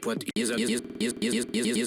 płat nie za nie nie nie nie nie nie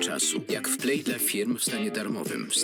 czasu. Jak w Play dla firm w stanie darmowym. W stanie